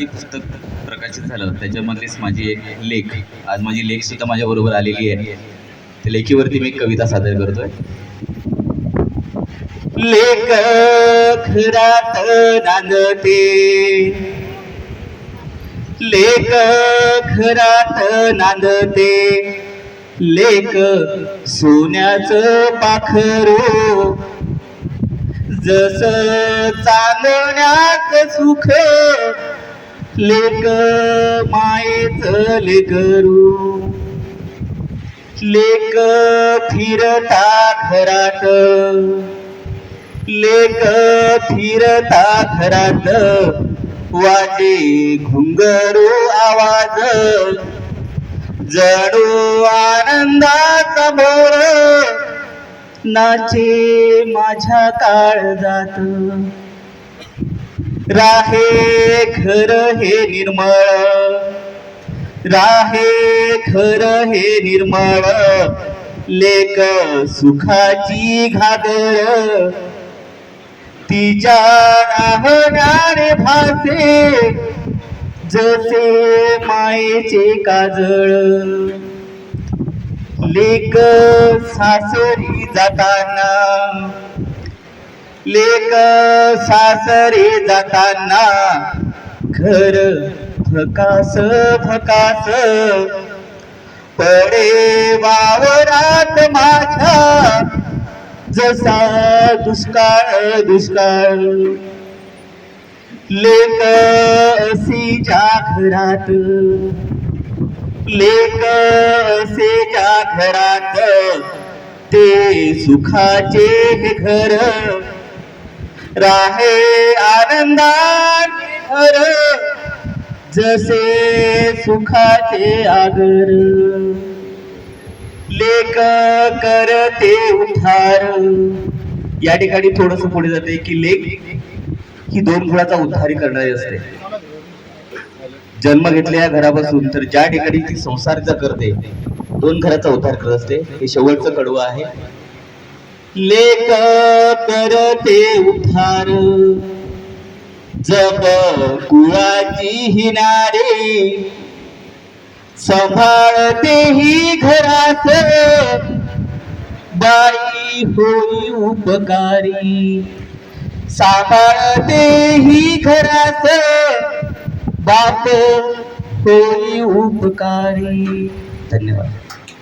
जे पुस्तक प्रकाशित झालं. त्याच्यामधलेच माझी एक लेख. आज माझी लेख सुद्धा माझ्या बरोबर आलेली आहे. त्या लेखीवरती मी कविता सादर करतोय. लेख खरात नांदते. लेख खरात नांदते. लेख सोन्याचं पाखरू. जस चांदण्यात सुख लेक मायेच लेकरू लेक फिरता घरात. लेक फिरता घरात. वाजे घुंगरू आवाज. जडू आनंदाचा भोर. नाचे माझ्या काळजात. राहे खर हे निर्मळ. राहे खर हे निर्मळ. लेक सुखाची घागर. तिच्या राहणारे भासे जसे मायेचे काजळ. लेक सासरी जाताना लेक सासरी जाताना घर भकास भकास पडे वावरात माझ्या जसा दुष्काळ दुष्काळ. लेक असीच्या घरात लेक असेच्या घरात ते सुखाचे घर राहे आनंदात हर जसे सुखाचे आगर. लेख करते उद्धार. या ठिकाणी थोडस पुढे जाते की लेख ही दोन गुणाचा उद्धारी करणारी असते. जन्म घेतल्या घरापासून तर ज्या ठिकाणी ती संसारचा करते दोन घराचा उद्धार करत असते. हे शेवटचं कडवं आहे. लेख करते उठार. जप कुळाची हिनारे सांभाळते ही घरात. बाई होई उपकारी सांभाळते ही घरात. बाप होई उपकारी. धन्यवाद.